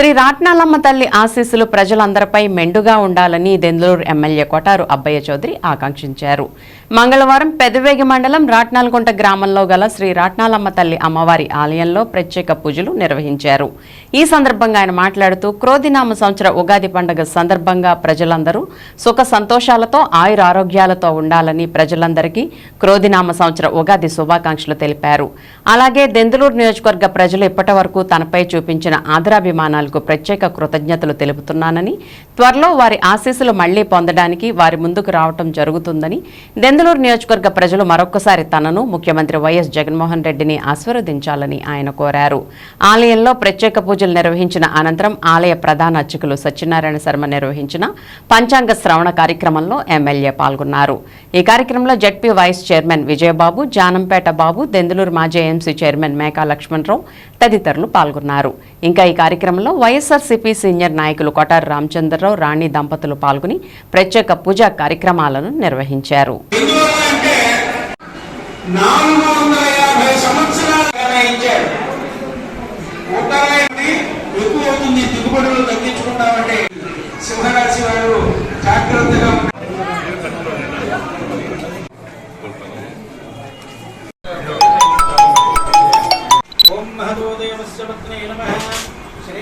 శ్రీ రాట్నాలమ్మ తల్లి ఆశీస్సులు ప్రజలందరిపై మెండుగా ఉండాలని దెందులూరు ఎమ్మెల్యే కొటారు అబ్బయ్య చౌదరి ఆకాంక్షించారు. మంగళవారం పెదవేగి మండలం రాట్నాలగుంట గ్రామంలో గల శ్రీ రాట్నాలమ్మ తల్లి అమ్మవారి ఆలయంలో ప్రత్యేక పూజలు నిర్వహించారు. ఈ సందర్భంగా ఆయన మాట్లాడుతూ క్రోధినామ సంవత్సర ఉగాది పండుగ సందర్భంగా ప్రజలందరూ సుఖ సంతోషాలతో ఆయుర ఆరోగ్యాలతో ఉండాలని ప్రజలందరికీ క్రోధినామ సంవత్సర ఉగాది శుభాకాంక్షలు తెలిపారు. అలాగే దెందులూరు నియోజకవర్గ ప్రజలు ఇప్పటి తనపై చూపించిన ఆదరాభిమానాలకు ప్రత్యేక కృతజ్ఞతలు తెలుపుతున్నానని త్వరలో వారి ఆశీస్సులు మళ్ళీ పొందడానికి వారి ముందుకు రావటం జరుగుతుందని దెందలూరు నియోజకవర్గ ప్రజలు మరొక్కసారి తనను ముఖ్యమంత్రి వైఎస్ జగన్మోహన్ రెడ్డిని ఆశీర్వదించాలని ఆయన కోరారు. ఆలయంలో ప్రత్యేక పూజలు నిర్వహించిన అనంతరం ఆలయ ప్రధాన అర్చకులు సత్యనారాయణ శర్మ నిర్వహించిన పంచాంగ శ్రవణ కార్యక్రమంలో ఎమ్మెల్యే పాల్గొన్నారు. ఈ కార్యక్రమంలో ZP vice chairman Vijayababu Janampeta Babu Denduluru మాజీ ఎంసీ చైర్మన్ మేకా లక్ష్మణరావు తదితరులు పాల్గొన్నారు. ఇంకా ఈ కార్యక్రమంలో వైఎస్ఆర్సీపీ సీనియర్ నాయకులు కొటారు రామచంద్రరావు రాణి దంపతులు పాల్గొని ప్రత్యేక పూజా కార్యక్రమాలను నిర్వహించారు. సింహరాశి వారు జాగ్రత్తగా ఓం పత్నే నమః.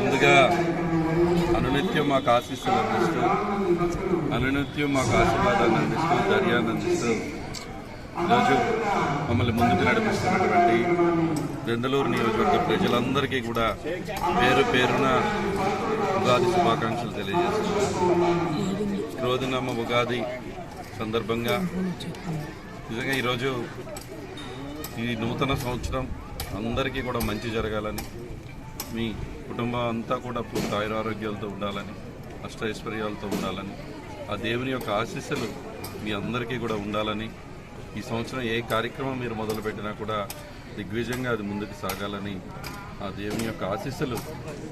ముందుగా అనునిత్యం మాకు ఆశీస్సులు అందిస్తూ అనునిత్యం మాకు ఆశీర్వాదాన్ని అందిస్తూ ధైర్యాన్ని అందిస్తూ ఈరోజు మమ్మల్ని ముందుకు నడిపిస్తున్నటువంటి దెందలూరు నియోజకవర్గ ప్రజలందరికీ కూడా పేరు పేరున ఉగాది శుభాకాంక్షలు తెలియజేస్తున్నాం రోజునమ్మ ఉగాది సందర్భంగా నిజంగా ఈరోజు ఈ నూతన సంవత్సరం అందరికీ కూడా మంచి జరగాలని మీ కుటుంబం అంతా కూడా పూర్తి ఆయురారోగ్యాలతో ఉండాలని అష్టైశ్వర్యాలతో ఉండాలని ఆ దేవుని యొక్క ఆశీస్సులు మీ అందరికీ కూడా ఉండాలని ఈ సంవత్సరం ఏ కార్యక్రమం మీరు మొదలుపెట్టినా కూడా దిగ్విజయంగా అది ముందుకు సాగాలని ఆ దేవుని యొక్క ఆశీస్సులు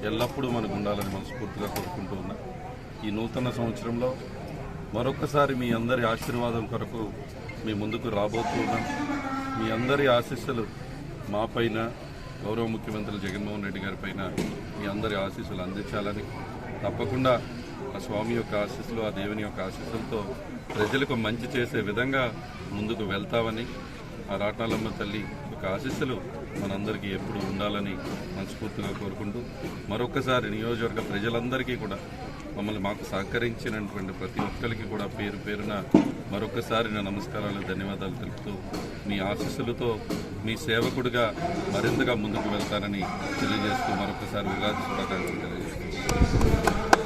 ఎల్లప్పుడూ మనకు ఉండాలని మనస్ఫూర్తిగా కోరుకుంటూ ఉన్నా. ఈ నూతన సంవత్సరంలో మరొకసారి మీ అందరి ఆశీర్వాదం కొరకు మీ ముందుకు రాబోతున్నాం మీ అందరి ఆశీస్సులు మా పైన గౌరవ ముఖ్యమంత్రి జగన్మోహన్ రెడ్డి గారి పైన మీ అందరి ఆశీస్సులు అందించాలని తప్పకుండా ఆ స్వామి యొక్క ఆశీస్సులు ఆ దేవుని యొక్క ఆశీస్సులతో ప్రజలకు మంచి చేసే విధంగా ముందుకు వెళ్తామని ఆ రాట్నాలమ్మ తల్లి యొక్క ఆశీస్సులు మనందరికీ ఎప్పుడు ఉండాలని మనస్ఫూర్తిగా కోరుకుంటూ మరొకసారి నియోజకవర్గ ప్రజలందరికీ కూడా మమ్మల్ని మాకు సహకరించినటువంటి ప్రతి ఒక్కరికి కూడా పేరు పేరున మరొకసారి నా నమస్కారాలు ధన్యవాదాలు తెలుపుతూ మీ ఆశీస్సులతో మీ సేవకుడిగా మరింతగా ముందుకు వెళ్తానని తెలియజేస్తూ మరొకసారి ఉగాది శుభాకాంక్షలు తెలియజేస్తున్నాను.